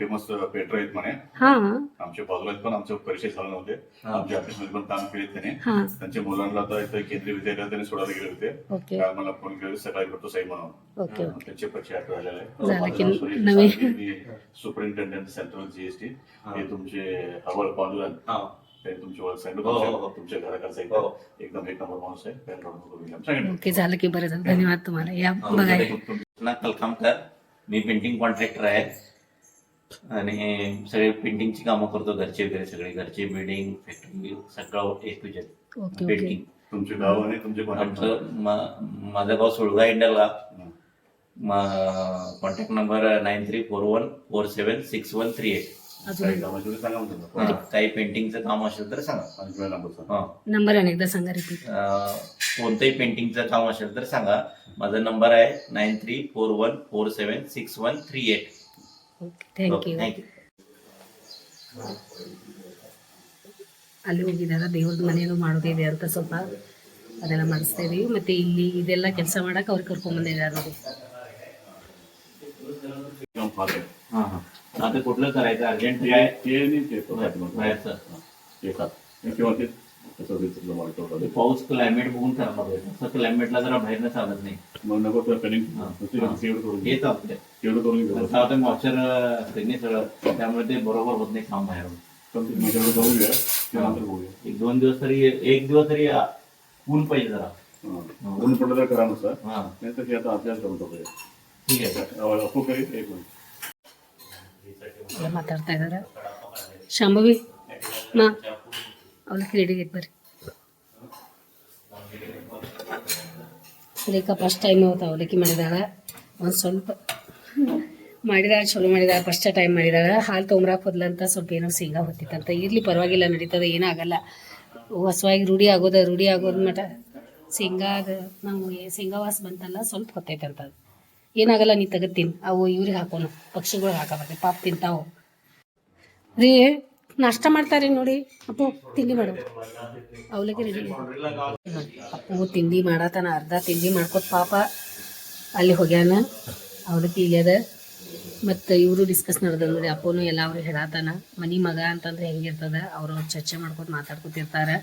Famous पेटर uh, आहेत म्हणे. आमच्या बाजूला पण आमचे परिचय झाले नव्हते. आमच्या ऑफिसमध्ये पण काम केले त्याने. त्यांच्या मुलांना आता इथे केंद्रीय विद्यालयात त्यांनी सोडायला गेले होते. काय मला फोन केले सकाळी करतो साई म्हणून. त्यांचे परिचय आठवलेला सुपरिंटेंडेंट सेंट्रल जीएसटी हे. तुमचे हवाल पांडुरंग झालं की बरं झालं. धन्यवाद तुम्हाला. या बघा. मी पेंटिंग कॉन्ट्रॅक्टर आहे. आणि सगळे पेंटिंगची कामं करतो घरचे वगैरे सगळे घरचे बिल्डिंग फॅक्टरी सगळं A to Z okay okay. Painting तुमचे गाव आणि तुमचे कॉन्टॅक्ट आमचं मा- माझं गाव Solga Indalga contact number nine three four one four seven six one three eight अजून? कामाची सांगा मग तुम्हाला. काही पेंटिंगचं काम असेल तर सांगा. आणि वेळ नंबर सांगा. हा. नंबर अनेकदा सांगा रिपीट अं, कोणतंही पेंटिंगचं काम असेल तर सांगा. माझा नंबर आहे nine three four one four seven six one three eight thank you thank you ಅಲ್ಲಿ ಹೋಗಿದ್ದಾರೆ ದೇವ್ರದ್ದು ಮನೇನು ಮಾಡೋದಿದೆ ಅಂತ ಸ್ವಲ್ಪ ಅದೆಲ್ಲ ಮಾಡಿಸ್ತಾ ಇದೀವಿ ಮತ್ತೆ ಇಲ್ಲಿ ಇದೆಲ್ಲ ಕೆಲಸ ಮಾಡಕ್ಕೆ ಅವ್ರಿಗೆ ಕರ್ಕೊಂಬಂದಿದ್ದಾರೆ ನೋಡಿ किंवा फादर. हां हां आता कुठलं करायचं अर्जंट ते काय ते नाही ते करतात मग. बाहेरचं येतात किंवा ते तसं विचारलं मला तो ते करतात. पाऊस क्लायमेट बघून करायला पाहिजे असं क्लायमेटला जरा बाहेरनं चालत नाही मग नको तर कनिंग हा. ते तेवढं करून घे. हे चालतंय तेवढं करून घे. पण काय होतं मॉइश्चर असते नाही सगळं त्यामुळे ते बरोबर होत नाही काम बाहेरून पण ते मी तेवढं करूया त्यानंतर बघूया एक दोन दिवस तरी एक दिवस तरी ऊन पाहिजे जरा हा. ऊन पडलं तर करा नुसार हां नाही तर ते आता आपल्याच करून टाकूया ठीक आहे अहो, अप्पू करी एक मिनिट ಎಲ್ಲ ಮಾತಾಡ್ತಾ ಇದ್ದಾರೆ ಶಾಂಭವಿ ಮಾ ಅವಲಕ್ಕಿ ರೆಡಿ ಆಗೈತೆ ಬರ್ರಿ ರೇಖಾ ಫಸ್ಟ್ ಟೈಮ್ ಅವತ್ತು ಅವಲಕ್ಕಿ ಮಾಡಿದಾಗ. ಒಂದು ಸ್ವಲ್ಪ ಮಾಡಿದಾಗ, ಚಲೋ ಮಾಡಿದಾಗ ಫಸ್ಟ್ ಟೈಮ್ ಮಾಡಿದಾಗ ಹಾಲು ತೊಗೊಂಬರಾಕ್ ಹೋದ್ಲಂತ ಸ್ವಲ್ಪ ಏನೋ ಶೇಂಗಾ ಹೊತ್ತಿತ್ತಂತ. ಇರಲಿ, ಪರವಾಗಿಲ್ಲ, ನಡೀತದೆ ಏನಾಗಲ್ಲ ಹೊಸವಾಗಿ ರೂಢಿ ಆಗೋದ ರೂಢಿ ಆಗೋದ ಮಟ ಶೇಂಗಾದ ನಾವು ಶೇಂಗಾ ವಾಸ ಬಂತಲ್ಲ, ಸ್ವಲ್ಪ ಹೊತ್ತೈತಂತ ಅದು. ಏನಾಗಲ್ಲ, ನೀ ತಗತ್ತೀನಿ ಅವು ಇವ್ರಿಗೆ ಹಾಕೋನು. ಪಕ್ಷಿಗಳಿಗೆ ಹಾಕಬಾರ್ದು, ಪಾಪ ತಿಂತಾವು. ರೀ ನಾಷ್ಟ ಮಾಡ್ತಾರೆ ನೋಡಿ. ಅಪ್ಪು, ತಿಂಡಿ ಮಾಡು. ಅವಲಕ್ಕಿ ರೆಡಿ ಅಪ್ಪು, ತಿಂಡಿ ಮಾಡತ್ತಾನ ಅರ್ಧ ತಿಂಡಿ ಮಾಡ್ಕೋತ ಪಾಪ. ಅಲ್ಲಿ ಹೋಗ್ಯಾನ. ಅವಲಕ್ಕಿ ಇಲ್ಲದ ಮತ್ತು ಇವರು ಡಿಸ್ಕಸ್ ನಡೆದ ನೋಡಿ. ಅಪ್ಪನು ಎಲ್ಲ ಅವ್ರಿಗೆ ಹೇಳತ್ತಾನ ಮನಿ ಮಗ ಅಂತಂದ್ರೆ ಹೆಂಗಿರ್ತದ ಅವ್ರು ಅವ್ರು ಚರ್ಚೆ ಮಾಡ್ಕೊತ ಮಾತಾಡ್ಕೊತಿರ್ತಾರೆ.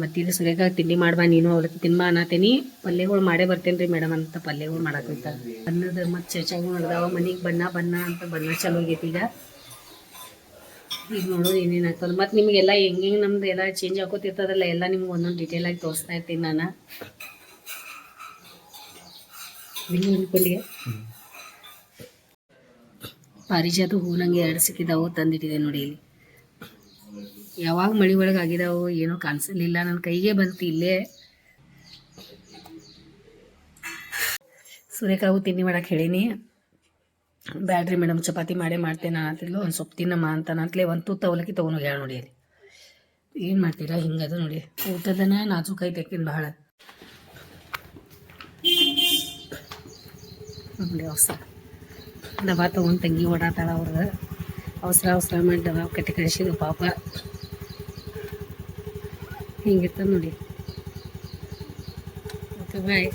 ಮತ್ತು ಇಲ್ಲಿ ಸುರೇಖ ತಿಂಡಿ ಮಾಡ್ಬಾ ನೀನು, ಅವಲಕ್ಕಿ ತಿನ್ಬಾ ಅನ್ನತೀನಿ ಪಲ್ಯಗಳು ಮಾಡೇ ಬರ್ತೇನೆ ರೀ ಮೇಡಮ್ ಅಂತ ಪಲ್ಯಗಳು ಮಾಡಾಕೈತ ಅನ್ನದ ಮತ್ತು ಚರ್ಚೆಗಳು ನಡೆದಾವ. ಮನಿಗೆ ಬಣ್ಣ ಬಣ್ಣ ಅಂತ ಬಣ್ಣ ಚಲೋ ಆಗೈತಿ ಈಗ. ಈಗ ನೋಡೋದು ಏನೇನು ಆಗ್ತದೆ. ಮತ್ತು ನಿಮಗೆಲ್ಲ ಹೆಂಗೆ ಹೆಂಗೆ ನಮ್ದು ಎಲ್ಲ ಚೇಂಜ್ ಆಗೋತಿರ್ತದಲ್ಲ ಎಲ್ಲ ನಿಮ್ಗೆ ಒಂದೊಂದು ಡೀಟೇಲ್ ಆಗಿ ತೋರಿಸ್ತಾ ಇರ್ತೀನಿ ನಾನು. ಪಾರಿಜಾತ ಹೂ ಎರಡು ಸಿಕ್ಕಿದಾವು, ತಂದಿಟ್ಟಿದೆ ನೋಡಿ ಇಲ್ಲಿ. ಯಾವಾಗ ಮಳೆ ಒಳಗೆ ಆಗಿದಾವು ಏನೋ ಕಾಣಿಸಲಿಲ್ಲ ನನ್ನ ಕೈಗೆ ಬಂತು ಇಲ್ಲೇ. ಸೂರ್ಯಕಾವು ತಿಂಡಿ ಮಾಡಕ್ಕೆ ಹೇಳೀನಿ. ಬ್ಯಾಡ್ರಿ ಮೇಡಮ್, ಚಪಾತಿ ಮಾಡೇ ಮಾಡ್ತೇನೆ ಅಂತಿದ್ಲು. ಒಂದು ಸೊಪ್ಪು ತಿನ್ನಮ್ಮ ಅಂತ ಅಂತಲೇ ಒಂದು ತೂತ ಅವಲಕ್ಕಿ ತೊಗೊಂಡು ಹೇಳಿ ನೋಡಿ ಅಲ್ಲಿ. ಏನು ಮಾಡ್ತೀರಾ? ಹಿಂಗದ ನೋಡಿ. ಊಟದನ ನಾಜೂಕೈತೆ ಆಕಿನ ಭಾಳ ನೋಡಿ ಅವಸರ. ದವಾ ತೊಗೊಂಡು ತಂಗಿ ಓಡಾತಾಳ ಅವ್ರದ್ದು ಅವಸರ ಅವಸರ ಮಾಡಿ ದವಾ ಕಟ್ಟಿ ಕಳಿಸಿದ್ರು ಪಾಪ. ಹಿಂಗಿರ್ತದೆ ನೋಡಿ. ಓಕೆ, ಬಾಯ್.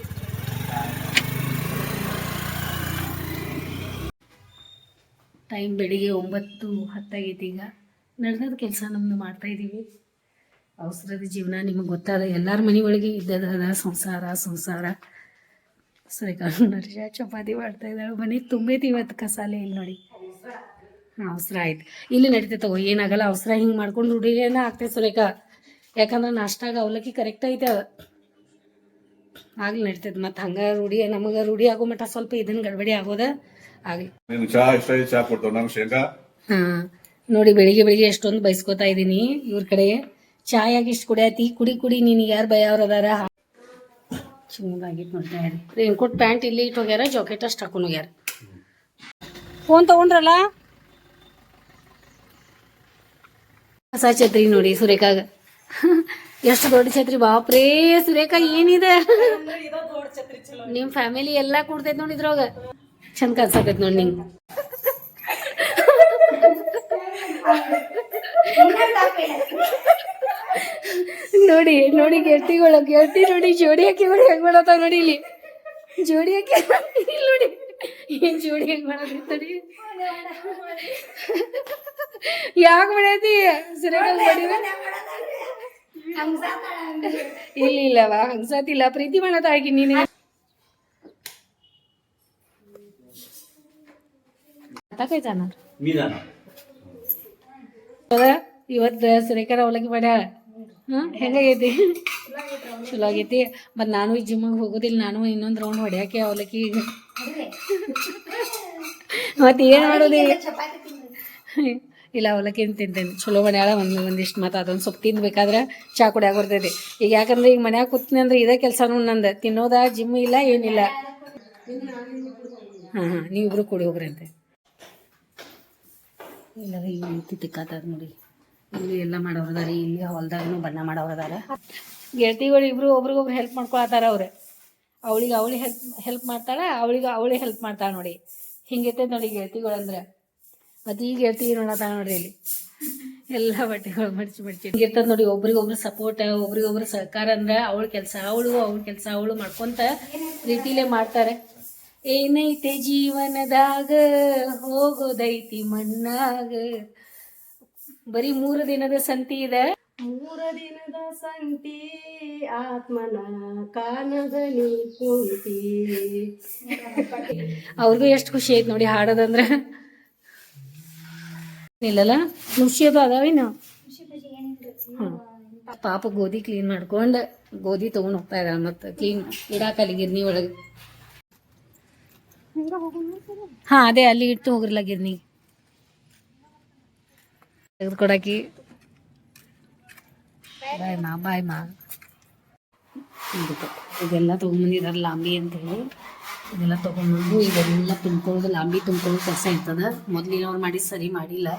ಟೈಮ್ ಬೆಳಿಗ್ಗೆ ಒಂಬತ್ತು ಹತ್ತಾಗೈತಿ ಈಗ. ನಡೆದ ಕೆಲಸ ನಮ್ದು ಮಾಡ್ತಾ ಇದ್ದೀವಿ ಅವಸರದ ಜೀವನ ನಿಮಗೆ ಗೊತ್ತಾದ ಎಲ್ಲರ ಮನೆ ಒಳಗೆ ಇದ್ದದ ಸಂಸಾರ ಸಂಸಾರ. ಸರಿ ನರ್ಷ ಚಪಾತಿ ಮಾಡ್ತಾ ಇದ್ದಾಳೆ. ಮನೆ ತುಂಬೈತಿ ಇವತ್ತು ಕಸಾಲೆ ಇಲ್ಲಿ ನೋಡಿ. ಅವಸರ ಆಯ್ತು. ಇಲ್ಲಿ ನಡೀತೈತೆ ಏನಾಗಲ್ಲ, ಅವಸರ ಹಿಂಗೆ ಮಾಡ್ಕೊಂಡು ರೂಢಿಗೇನ ಆಗ್ತೈತೆ ಸುರೇಖ. ಯಾಕಂದ್ರೆ ನಾಷ್ಟಾಗ ಅವಲಕ್ಕಿ ಕರೆಕ್ಟ್ ಐತೆ ಅದು. ಆಗ್ಲಿ ನಡೀತೈತೆ ಮತ್ತು ಹಂಗೆ ರೂಢಿ, ನಮಗೆ ರೂಢಿ ಆಗೋ ಮಟ್ಟ ಸ್ವಲ್ಪ ಇದನ್ನು ಗಡ್ಬಡಿ ಆಗೋದ. ಆಗಲಿ ನೀನು ಚಹಾ ಇಷ್ಟ ಇದೆ ಚಹಾ ಕೊಡ್ತಾವ. ನಮ್ಗೆ ಶೇಂಗಾ? ಹಾ. ನೋಡಿ ಬೆಳಿಗ್ಗೆ ಬೆಳಿಗ್ಗೆ ಎಷ್ಟೊಂದು ಬಯಸ್ಕೊತಾ ಇದೀನಿ ಇವ್ರ ಕಡೆ. ಚಾ ಆಗಿ ಇಷ್ಟು ಕುಡಿಯತಿ ಕುಡಿ ಕುಡಿ ನಿನಗೆ ಯಾರು ಬಯ ಅದಾರ? ಚೆನ್ನಾಗಿತ್ತು ನೋಡ್ತಾ ಇರಿ. ರೇನ್ಕೋಟ್ ಪ್ಯಾಂಟ್ ಇಲ್ಲಿ ಇಟ್ಟು ಹೋಗ್ಯಾರ ಜಾಕೆಟ್ ಅಷ್ಟು ಹಾಕೊಂಡು ಹೋಗ್ಯಾರ. ಫೋನ್ ತಗೊಂಡ್ರಲ್ಲ? ಹೊಸ ಛತ್ರಿ ನೋಡಿ ಸುರೇಖಾಗ. ಎಷ್ಟು ದೊಡ್ಡ ಛತ್ರಿ ಬಾಪ್ರೇ ಸುರೇಖಾ ಏನಿದೆ? ನಿಮ್ ಫ್ಯಾಮಿಲಿ ಎಲ್ಲಾ ಕೂಡ್ತೈತ್ ನೋಡಿ ಇದ್ರೊಳಗ. ಚಂದ ಕಾಣ್ಸಕೈತ್ ನೋಡಿ ನಿಂಗೆ. ನೋಡಿ ನೋಡಿ ಗೆಟ್ಟಿಗಳು ಗೆಟ್ಟಿ ನೋಡಿ, ಜೋಡಿ ಹಾಕಿಗಳು ಹೆಂಗ್ ಮಾಡತ್ತಾವ ನೋಡಿ ಇಲ್ಲಿ. ಜೋಡಿ ಹಾಕಿ ನೋಡಿ, ಏನ್ ಜೋಡಿ ಹೆಂಗ್ ನೋಡಿ. ಯಾಕೆ ಮಾಡೈತಿ? ಸರಿಯಾಗಿ ಮಾಡಿದ ಇಲ್ಲ ಇಲ್ಲವಾ ಹಂಗ್ಸತಿಲ್ಲ. ಪ್ರೀತಿ ಮಾಡತ್ತ ಆಗಿ ನೀನು. आता काय जाणार मी जाणार ಬರ ಇವತ್ತು ಸುರೇಖರ ಅವಲಕ್ಕಿ ಮಾಡ್ಯಾಳ ಹಾಂ ಹೆಂಗಾಗೈತಿ ಚಲೋ ಆಗೈತಿ ಮತ್ತು ನಾನು ಈ ಜಿಮ್ಮಿಗೆ ಹೋಗೋದಿಲ್ಲ ನಾನು ಇನ್ನೊಂದು ರೌಂಡ್ ಹೊಡ್ಯಾಕೆ ಅವಲಕ್ಕಿ ಈಗ ಮತ್ತೆ ಏನು ಮಾಡೋದು ಈಗ? ಇಲ್ಲ ಅವಲಕ್ಕಿ ತಿಂತೇನೆ ಚಲೋ ಮಾಡ್ಯಾಳ ಒಂದು ಒಂದಿಷ್ಟು ಮತ್ತು ಅದೊಂದು ಸ್ವಲ್ಪ ತಿನ್ಬೇಕಾದ್ರೆ ಚಾ ಕುಡಿಯಾಕ ಬರ್ತೈತಿ ಈಗ ಯಾಕಂದ್ರೆ ಈಗ ಮನ್ಯಾಗ ಕೂತೀನಿ ಅಂದ್ರೆ ಇದೇ ಕೆಲಸನೂ ನಂದು ತಿನ್ನೋದ ಜಿಮ್ ಇಲ್ಲ ಏನಿಲ್ಲ ಹಾಂ ಹಾಂ ನೀವಿಬ್ರು ಕೂಡಿ ಹೋಗ್ರಿ ಅಂತೆ ಇಲ್ಲ ರೀತಿ ನೋಡಿ. ಇಲ್ಲಿ ಎಲ್ಲ ಮಾಡೋರು ಅದಾರ, ಇಲ್ಲಿ ಹೊಲ್ದಾಗನು ಬಣ್ಣ ಮಾಡೋರು ಅದಾರ. ಗೆಳತಿಗಳು ಇಬ್ರು ಒಬ್ರಿಗೊಬ್ರು ಹೆಲ್ಪ್ ಮಾಡ್ಕೊಳತಾರ ಅವ್ರೆ. ಅವಳಿಗೆ ಅವಳಿ ಹೆಲ್ಪ್ ಹೆಲ್ಪ್ ಮಾಡ್ತಾಳ, ಅವಳಿಗೆ ಅವಳಿ ಹೆಲ್ಪ್ ಮಾಡ್ತಾಳ ನೋಡಿ. ಹಿಂಗೈತೆ ನೋಡಿ ಗೆಳತಿಗಳು ಅಂದ್ರೆ. ಮತ್ತು ಈ ಗೆಳತಿ ನೋಡತ್ತಾಳ ನೋಡ್ರಿ ಇಲ್ಲಿ. ಎಲ್ಲ ಬಟ್ಟೆಗಳು ಮಡ್ಚಿ ಮಡ್ಚಿ ಹಿಂಗಿರ್ತದ ನೋಡಿ ಒಬ್ರಿಗೊಬ್ರು ಸಪೋರ್ಟ್ ಒಬ್ರಿಗೊಬ್ರು ಸಹಕಾರ ಅಂದ್ರೆ ಅವಳ ಕೆಲಸ ಅವಳು ಅವಳ ಕೆಲಸ, ಅವಳು ಮಾಡ್ಕೊಂತ ಪ್ರೀತಿಲೇ ಮಾಡ್ತಾರೆ. ಏನೈತೆ ಜೀವನದಾಗ? ಹೋಗೋದೈತಿ ಮಣ್ಣಾಗ. ಬರೀ ಮೂರು ದಿನದ ಸಂತಿ ಇದೆ. ಮೂರ ದಿನದ ಸಂತಿ ಆತ್ಮನ ಕಾನದಲ್ಲಿ ಕುಂತಿ. ಅವ್ರಿಗೂ ಎಷ್ಟು ಖುಷಿ ಐತಿ ನೋಡಿ ಹಾಡೋದಂದ್ರೆ. ಇಲ್ಲಲ್ಲ ಖುಷಿ ಅದು ಅದಾವೇನು. ಪಾಪ ಗೋಧಿ ಕ್ಲೀನ್ ಮಾಡ್ಕೊಂಡು ಗೋಧಿ ತಗೊಂಡ್ ಹೋಗ್ತಾ ಇದ್ದಾಳೆ ಮತ್ತೆ ಕ್ಲೀನ್ ಇಡಾಕಲ್ಲಿ ಗಿರ್ನಿ ಒಳಗೆ. ಹಾ, ಅದೇ ಅಲ್ಲಿ ಇಟ್ಟು ಹೋಗ್ರಲ್ಲ ಗಿರ್ನಿ. ತೆಗೆದುಕೊಡಾಕಿ ಬಾಯ್ ಮಾ ಬಾಯ್ ಮಾ. ಇದೆಲ್ಲ ತಗೊಂಡ್ಬಂದಿದಾರ ಲಾಂಬಿ ಅಂತ ಹೇಳಿ ಇದೆಲ್ಲ ತಗೊಂಡ್ಬಂದು ಇದೆಲ್ಲ ತುಂಬ್ಕೊಳ್ಳೋದು ಲಾಂಬಿ ತುಂಬ್ಕೊಳ್ಳೋದು ಕೆಲಸ ಇರ್ತದ. ಮೊದ್ಲಿನ ಅವ್ರು ಮಾಡಿ ಸರಿ ಮಾಡಿಲ್ಲ.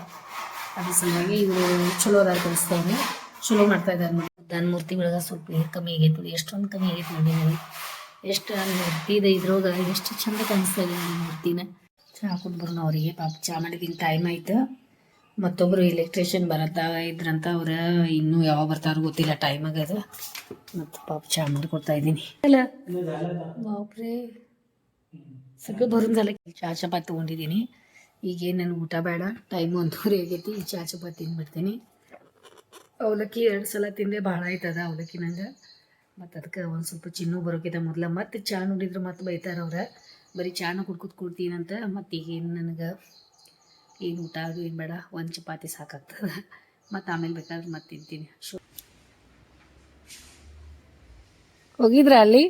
ಅದ್ರ ಸಲುವಾಗಿ ಇವರು ಚಲೋ ಅದ ಕಲಿಸ್ತವ್ರೆ ಚಲೋ ಮಾಡ್ತಾ ಇದ್ದಾರೆ ಮೂರ್ತಿ ಒಳಗೆ ಸ್ವಲ್ಪ ಕಮ್ಮಿ ಆಗೈತೆ ಎಷ್ಟೊಂದು ಕಮ್ಮಿ ಆಗೈತಿ ನೋಡಿ. ಎಷ್ಟು ಮೂರ್ತಿ ಇದೆ ಇದ್ರೊಳಗೆ ಎಷ್ಟು ಚಂದ ಕಾಣಿಸ್ತದೆ ಇದೆ ಮೂರ್ತಿನ. ಚಹಾ ಕೊಟ್ಬರ್ನ ಅವರಿಗೆ, ಪಾಪ ಚಾ ಮಾಡಿದಿನ ಟೈಮ್ ಆಯ್ತು. ಮತ್ತೊಬ್ಬರು ಎಲೆಕ್ಟ್ರಿಷಿಯನ್ ಬರತ್ತಾ ಇದ್ರಂತ ಅವ್ರ ಇನ್ನೂ ಯಾವಾಗ ಬರ್ತಾರೋ ಗೊತ್ತಿಲ್ಲ ಟೈಮ್ ಆಗದ ಮತ್ತು ಪಾಪ ಚಾ ಮಾಡಿ ಕೊಡ್ತಾ ಇದ್ದೀನಿ. ಅಲ್ಲ ಒಬ್ರೇ ಸಗು ಬರೋದಲ್ಲ ಚಹಾ ಚಪಾತಿ ತೊಗೊಂಡಿದ್ದೀನಿ ಈಗೇನು ನನಗೆ ಊಟ ಬೇಡ ಟೈಮ್ ಒಂದೂವರೆ ಆಗೈತಿ, ಈ ಚಹಾ ಚಪಾತಿ ತಿನ್ಬಿಡ್ತೀನಿ. ಅವಲಕ್ಕಿ ಎರಡು ಸಲ ತಿಂದೆ ಭಾಳ ಆಯ್ತದ ಅವಲಕ್ಕಿ ನಂಗೆ ಮತ್ತು ಅದಕ್ಕೆ ಒಂದು ಸ್ವಲ್ಪ ಚಿನ್ನು ಬರೋಕ್ಕಿಂತ ಮೊದಲ. ಮತ್ತೆ ಚಹಾ ನೋಡಿದ್ರೆ ಮತ್ತೆ ಬೈತಾರೆ ಅವ್ರ. ಬರೀ ಚಾನ ಕುಡ್ಕೊತ್ ಕೊಡ್ತೀನಂತ ಮತ್ತು ಈಗೇನು ನನಗೆ ಏನು ಊಟ ಅದು ಏನು ಬೇಡ, ಒಂದು ಚಪಾತಿ ಸಾಕಾಗ್ತದೆ. ಮತ್ತು ಆಮೇಲೆ ಬೇಕಾದ್ರೆ ಮತ್ತೆ ತಿಂತೀನಿ. ಶು ಹೋಗಿದ್ರ ಅಲ್ಲಿ?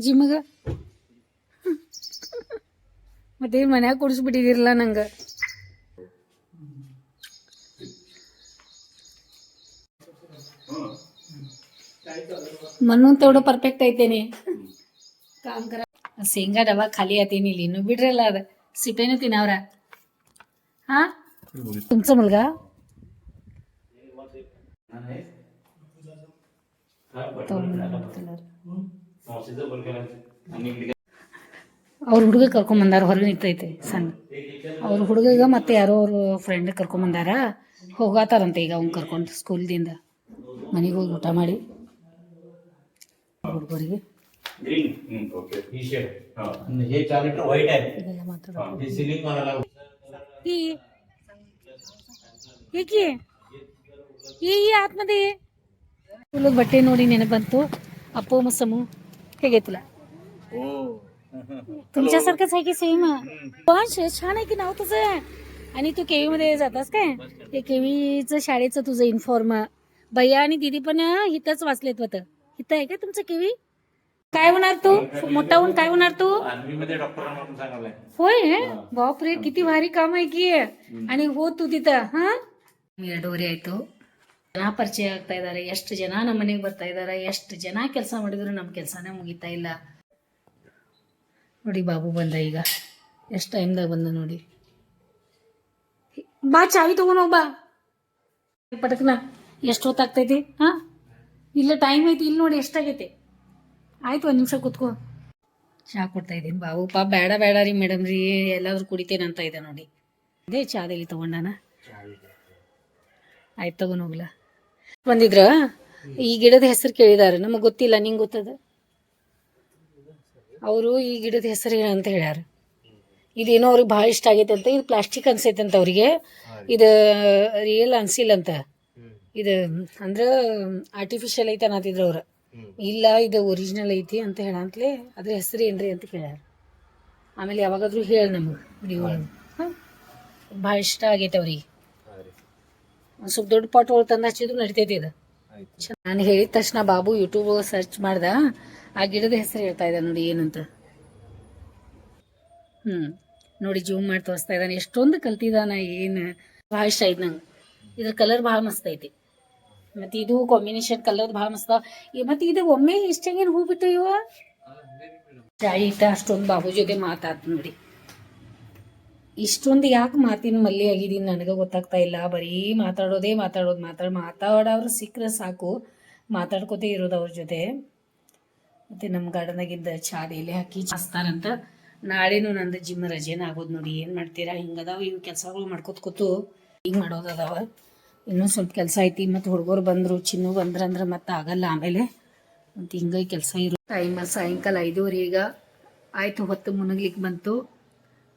ಜಿಮ್ಗೆ? ಮತ್ತೆ ಮನ್ಯಾಗ ಕುಡಿಸ್ಬಿಟ್ಟಿದಿರಲ್ಲ ನಂಗೆ? ಮನ್ನೂ ತೋಡು ಪರ್ಫೆಕ್ಟ್ ಐತೇನಿ. ಶೇಂಗಾ ಡಬ್ಬ ಖಾಲಿ ಆತೇನಿ ಇಲ್ಲಿ. ಇನ್ನು ಬಿಡ್ರಲ್ಲ ಅದ. ಸಿಪೇನು ತಿನ್ನವ್ರ. ಹಾ? ತುಂಬ ಮುಲ್ಗ. ಅವ್ರ ಹುಡುಗ ಕರ್ಕೊಂಬಂದಾರ ಹೊರಗೆ ನಿಂತೈತೆ, ಸಣ್ಣ. ಅವ್ರ ಹುಡುಗಗ ಮತ್ತೆ ಯಾರೋ ಅವ್ರ ಫ್ರೆಂಡ್ ಕರ್ಕೊಂಬಂದಾರ ಹೋಗತಾರಂತೆ ಈಗ ಅವ್ನ ಕರ್ಕೊಂಡು ಸ್ಕೂಲ್ದಿಂದ ಮನೆಗೆ ಹೋಗಿ ಊಟ ಮಾಡಿ. ಹುಡುಗರಿಗೆ ग्रीन ही शेड हे चार लिटर व्हाईट आहे ಇದೆಲ್ಲ ಮಾತಾಡೋದು हे सिलिंग मारायला ही ಏಕೆ ಈ ಈ ಆತ್ಮದೇ तुला ಬಟ್ಟೆ ನೋಡಿ ನೆನಪಂತು अप्पू मसमू ಹೇಗೆ तुला तुमच्यासारखंच आहे की सेम पण श- छान आहे की नाव तुझं आणि तू केवी मध्ये जातास काय ते केवीचं शाळेचं तुझं इन्फॉर्म भैया आणि दिदी पण इथंच वाचलेत होतं इथं आहे का तुमचं केवी काय होणार तू मोठा होऊन काय होणार तू आर्मी मध्ये डॉक्टर म्हणून सांगायला होय ಬಾಪ್ರೆ ಕಿತಿ ಭಾರಿ ಕಾಮ ಐಕಿ आणि हो तू तिथं ಹಾ ಎರಡೂವರೆ ಆಯ್ತು ಜನ ಪರಿಚಯ ಆಗ್ತಾ ಇದಾರೆ ಎಷ್ಟು ಜನ ನಮ್ಮ ಮನೆಗೆ ಬರ್ತಾ ಇದಾರೆ ಎಷ್ಟು ಜನ ಕೆಲಸ ಮಾಡಿದ್ರು ನಮ್ಮ ಕೆಲಸನೇ ಮುಗಿತಾ ಇಲ್ಲ ನೋಡಿ ಬಾಬು ಬಂದ ಈಗ ಎಷ್ಟು ಟೈಮ್ದಾಗ ಬಂದ ನೋಡಿ ಬಾ ಚಾವಿ ತಗೊಂಡ್ ಬಾ ಪಟಕ್ನ ಎಷ್ಟು ಹೊತ್ತಾಗ್ತೈತಿ ಹಾ ಇಲ್ಲ ಟೈಮ್ ಐತಿ ಇಲ್ಲಿ ನೋಡಿ ಎಷ್ಟಾಗೈತೆ? ಆಯ್ತು ಒಂದು ನಿಮಿಷ ಕೂತ್ಕೋ. ಚಹಾ ಕೊಡ್ತಾ ಇದ್ದೀನಿ ಬಾಬು ಪಾಪ ಬೇಡ ಬೇಡ ರೀ ಮೇಡಮ್ ರೀ. ಎಲ್ಲಾದ್ರೂ ಕುಡಿತೇನೆ ಅಂತ ಇದೆ ನೋಡಿ. ಅದೇ ಚಾದಲ್ಲಿ ತಗೊಂಡಾನ? ಆಯ್ತು ತಗೊಂಡು ಹೋಗ್ಲಾ. ಬಂದಿದ್ರ? ಈ ಗಿಡದ ಹೆಸರು ಕೇಳಿದಾರೆ. ನಮಗೆ ಗೊತ್ತಿಲ್ಲ ನಿಂಗೆ ಗೊತ್ತದ? ಅವರು ಈ ಗಿಡದ ಹೆಸರು ಏನು ಅಂತ ಹೇಳ್ಯಾರ. ಇದೇನೋ ಅವ್ರಿಗೆ ಭಾಳ ಇಷ್ಟ ಆಗೈತೆ ಅಂತ ಇದು ಪ್ಲಾಸ್ಟಿಕ್ ಅನ್ಸೈತೆ ಅಂತ ಅವರಿಗೆ. ಇದು ರಿಯಲ್ ಅನ್ಸಿಲ್ಲ ಅಂತ. ಇದು ಅಂದ್ರೆ ಆರ್ಟಿಫಿಷಿಯಲ್ ಐತೆ ಅನ್ನತಿದ್ರು ಅವ್ರು. ಇಲ್ಲ ಇದು ಒರಿಜಿನಲ್ ಐತಿ ಅಂತ ಹೇಳಂತಲೇ ಅದ್ರ ಹೆಸರು ಏನ್ರಿ ಅಂತ ಕೇಳ್ಯಾರ. ಆಮೇಲೆ ಯಾವಾಗಾದ್ರೂ ಹೇಳಿ ನಮಗೆ ನೀವು. ಭಾಳ ಇಷ್ಟ ಆಗೈತೆ ಅವ್ರಿಗೆ. ಒಂದು ಸ್ವಲ್ಪ ದೊಡ್ಡ ಪಾಟ್ ಒಳಗೆ ತಂದು ಹಚ್ಚಿದ್ರು ನಡಿತೈತಿ ಇದು. ನಾನು ಹೇಳಿದ ತಕ್ಷಣ ಬಾಬು ಯೂಟ್ಯೂಬ್ ಸರ್ಚ್ ಮಾಡ್ದ ಆ ಗಿಡದ ಹೆಸರು ಹೇಳ್ತಾ ಇದ್ದ ನೋಡಿ ಏನಂತ ಹ್ಮ್. ನೋಡಿ ಜೂಮ್ ಮಾಡಿ ತೋರಿಸ್ತಾ ಇದ್ದಾನೆ ಎಷ್ಟೊಂದು ಕಲ್ತಿದ್ದಾನ ಏನು. ಭಾಳ ಇಷ್ಟ ಆಯ್ತು ನಂಗೆ. ಇದ್ರ ಕಲರ್ ಭಾಳ ಮಸ್ತ್ ಐತಿ. ಮತ್ತು ಇದು ಕಾಂಬಿನೇಷನ್ ಕಲರ್ ಭಾಳ ಮಸ್ತ ಮತ್ತು ಇದು ಒಮ್ಮೆ ಇಷ್ಟಾಗೇನು ಹೂ ಬಿಟ್ಟು ಇವ? ಚಾಯ್ ಅಷ್ಟೊಂದು ಬಾಬು ಜೊತೆ ಮಾತಾಡ್ತು ನೋಡಿ. ಇಷ್ಟೊಂದು ಯಾಕೆ ಮಾತಿನ ಮಲ್ಲಿ ಆಗಿದ್ದೀನಿ ನನಗೆ ಗೊತ್ತಾಗ್ತಾ ಇಲ್ಲ. ಬರೀ ಮಾತಾಡೋದೇ ಮಾತಾಡೋದು ಮಾತಾಡ್ ಮಾತಾಡೋರು ಸಿಕ್ಕರೆ ಸಾಕು. ಮಾತಾಡ್ಕೋತೇ ಇರೋದು ಅವ್ರ ಜೊತೆ. ಮತ್ತು ನಮ್ಮ ಗಾರ್ಡನಾಗಿದ್ದ ಚಾ ಎಲೆ ಹಾಕಿ ಚಾಸ್ತಾರಂತ ನಾಳೆನೂ ನಂದು ಜಿಮ್ ರಜೆನ ಆಗೋದು ನೋಡಿ. ಏನು ಮಾಡ್ತೀರಾ? ಹಿಂಗದಾವ ಇವು ಕೆಲಸಗಳು ಮಾಡ್ಕೋತ ಕೂತು. ಹಿಂಗೆ ಮಾಡೋದು ಅದಾವ. ಇನ್ನೂ ಸ್ವಲ್ಪ ಕೆಲಸ ಐತಿ ಮತ್ತು ಹುಡುಗರು ಬಂದರು ಚಿನ್ನು ಬಂದ್ರಂದ್ರೆ ಮತ್ತೆ ಆಗಲ್ಲ ಆಮೇಲೆ. ಮತ್ತು ಹಿಂಗೆ ಕೆಲಸ ಇರೋ. ಟೈಮ್ ಸಾಯಂಕಾಲ ಐದೂವರೆ ಈಗ. ಆಯಿತು ಹೊತ್ತು ಮುನಗ್ಲಿಕ್ಕೆ ಬಂತು.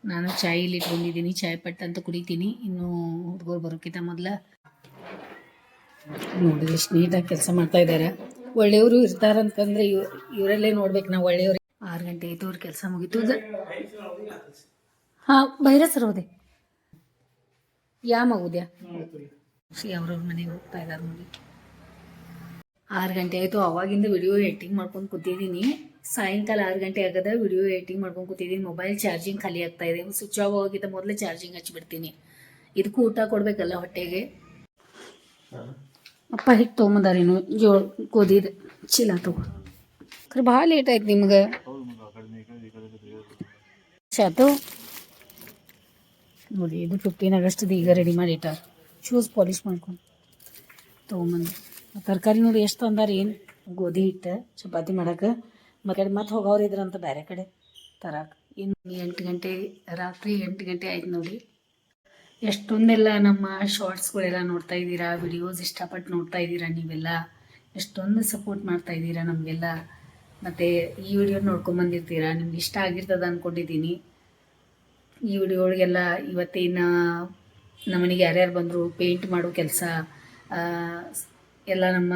ನಾನು ಚಾಯ್ ಇಲ್ಲಿ ಇಟ್ಕೊಂಡಿದ್ದೀನಿ ಚಾಯ್ ಪಟ್ಟ ಅಂತ ಕುಡಿತೀನಿ. ಇನ್ನು ಹುಡುಗರು ಬರೋಕ್ಕಿಂತ ಮೊದಲ. ನೋಡಿ ಎಷ್ಟು ನೀಟಾಗಿ ಕೆಲಸ ಮಾಡ್ತಾ ಇದ್ದಾರೆ ಒಳ್ಳೆಯವರು ಇರ್ತಾರಂತಂದ್ರೆ ಇವ್ ಇವರಲ್ಲೇ ನೋಡ್ಬೇಕು ನಾವು ಒಳ್ಳೆಯವ್ರು. ಆರು ಗಂಟೆ ಆಯಿತು ಅವ್ರ ಕೆಲಸ ಮುಗೀತು. ಹಾಂ ಬೈರ ಸರ್ ಹೋದೆ ಯಾ ಮಗುದ್ಯಾ? ಶ್ರೀ ಅವ್ರವ್ರ ಮನೆಗೆ ಹೋಗ್ತಾ ಇದ್ದಾರೆ ನೋಡಿ. ಆರು ಗಂಟೆ ಆಯಿತು ಅವಾಗಿಂದ ವಿಡಿಯೋ ಎಡಿಟಿಂಗ್ ಮಾಡ್ಕೊಂಡು ಕೂತಿದ್ದೀನಿ. ಸಾಯಂಕಾಲ ಆರು ಗಂಟೆ ಆಗದ ವಿಡಿಯೋ ಎಡಿಟಿಂಗ್ ಮಾಡ್ಕೊಂಡು ಕೂತಿದ್ದೀನಿ. ಮೊಬೈಲ್ ಚಾರ್ಜಿಂಗ್ ಖಾಲಿ ಆಗ್ತಾ ಇದೆ. ಸ್ವಿಚ್ ಆಫ್ ಹೋಗಿದ್ದ ಮೊದಲೇ ಚಾರ್ಜಿಂಗ್ ಹಚ್ಬಿಡ್ತೀನಿ ಇದಕ್ಕೂ ಊಟ ಕೊಡಬೇಕಲ್ಲ ಹೊಟ್ಟೆಗೆ? ಅಪ್ಪ ಹಿಟ್ಟು ತೊಗೊಂಬಂದಾರೇನು ಜೋಳ ಗೋಧಿದು ಚೀಲ ತಗೋ. ಖರೆ ಭಾಳ ಲೇಟ್ ಆಯ್ತು ನಿಮ್ಗೆ. ಚಾತು ನೋಡಿ ಇದು ಫಿಫ್ಟೀನ್ ಆಗಸ್ಟ್ದು ಈಗ ರೆಡಿ ಮಾಡಿ ಇಟ್ಟಾರ. ಶೂಸ್ ಪಾಲಿಶ್ ಮಾಡ್ಕೊಂಡು. ತೊಗೊಂಬಂದು. ತರಕಾರಿ ನೋಡಿ ಎಷ್ಟು ತಂದಾರ ಏನು ಗೋಧಿ ಹಿಟ್ಟು, ಚಪಾತಿ ಮಾಡೋಕೆ. ಮತ್ತೆ ಮತ್ತೆ ಹೋಗೋರು ಇದ್ರಂತ ಬೇರೆ ಕಡೆ ತರಕ್ಕೆ ಇನ್ನು ಎಂಟು ಗಂಟೆ, ರಾತ್ರಿ ಎಂಟು ಗಂಟೆ ಆಯ್ತು ನೋಡಿ. ಎಷ್ಟೊಂದೆಲ್ಲ ನಮ್ಮ ಶಾರ್ಟ್ಸ್ಗಳೆಲ್ಲ ನೋಡ್ತಾ ಇದ್ದೀರಾ, ವಿಡಿಯೋಸ್ ಇಷ್ಟಪಟ್ಟು ನೋಡ್ತಾ ಇದ್ದೀರಾ ನೀವೆಲ್ಲ? ಎಷ್ಟೊಂದು ಸಪೋರ್ಟ್ ಮಾಡ್ತಾ ಇದ್ದೀರಾ ನಮಗೆಲ್ಲ? ಮತ್ತು ಈ ವಿಡಿಯೋ ನೋಡ್ಕೊಂಬಂದಿರ್ತೀರಾ ನಿಮ್ಗೆ ಇಷ್ಟ ಆಗಿರ್ತದೆ ಅಂದ್ಕೊಂಡಿದ್ದೀನಿ ಈ ವಿಡಿಯೋ ಒಳಗೆಲ್ಲ ಇವತ್ತಿನ ನಮ್ಮನೆಗೆ ಯಾರ್ಯಾರು ಬಂದರು ಪೇಂಟ್ ಮಾಡೋ ಕೆಲಸ ಎಲ್ಲ ನಮ್ಮ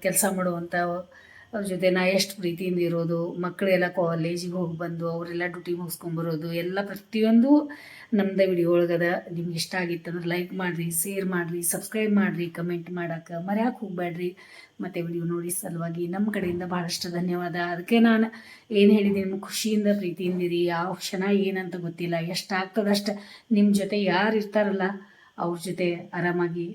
ಕೆಲಸ ಮಾಡುವಂಥ ಅವ್ರ ಜೊತೆ ನಾ ಎಷ್ಟು ಪ್ರೀತಿಯಿಂದ ಇರೋದು ಮಕ್ಕಳೆಲ್ಲ ಕಾಲೇಜಿಗೆ ಹೋಗಿ ಬಂದು ಅವರೆಲ್ಲ ಡ್ಯೂಟಿ ಮುಗಿಸ್ಕೊಂಬರೋದು ಎಲ್ಲ ಪ್ರತಿಯೊಂದು ನಮ್ಮದೇ ವಿಡಿಯೋ ಒಳಗದ ನಿಮ್ಗೆ ಇಷ್ಟ ಆಗಿತ್ತಂದ್ರೆ ಲೈಕ್ ಮಾಡಿರಿ ಶೇರ್ ಮಾಡಿರಿ ಸಬ್ಸ್ಕ್ರೈಬ್ ಮಾಡಿರಿ ಕಮೆಂಟ್ ಮಾಡೋಕೆ ಮರ್ಯಾಕೆ ಹೋಗಬೇಡ್ರಿ ಮತ್ತು ವಿಡಿಯೋ ನೋಡಿ ಸಲುವಾಗಿ ನಮ್ಮ ಕಡೆಯಿಂದ ಭಾಳಷ್ಟು ಧನ್ಯವಾದ. ಅದಕ್ಕೆ ನಾನು ಏನು ಹೇಳಿದ್ದೀನಿ ನಿಮ್ಮ ಖುಷಿಯಿಂದ ಪ್ರೀತಿಯಿಂದಿರಿ ಯಾವ ಕ್ಷಣ ಏನಂತ ಗೊತ್ತಿಲ್ಲ. ಎಷ್ಟು ಆಗ್ತದಷ್ಟು ನಿಮ್ಮ ಜೊತೆ ಯಾರು ಇರ್ತಾರಲ್ಲ ಅವ್ರ ಜೊತೆ ಆರಾಮಾಗಿ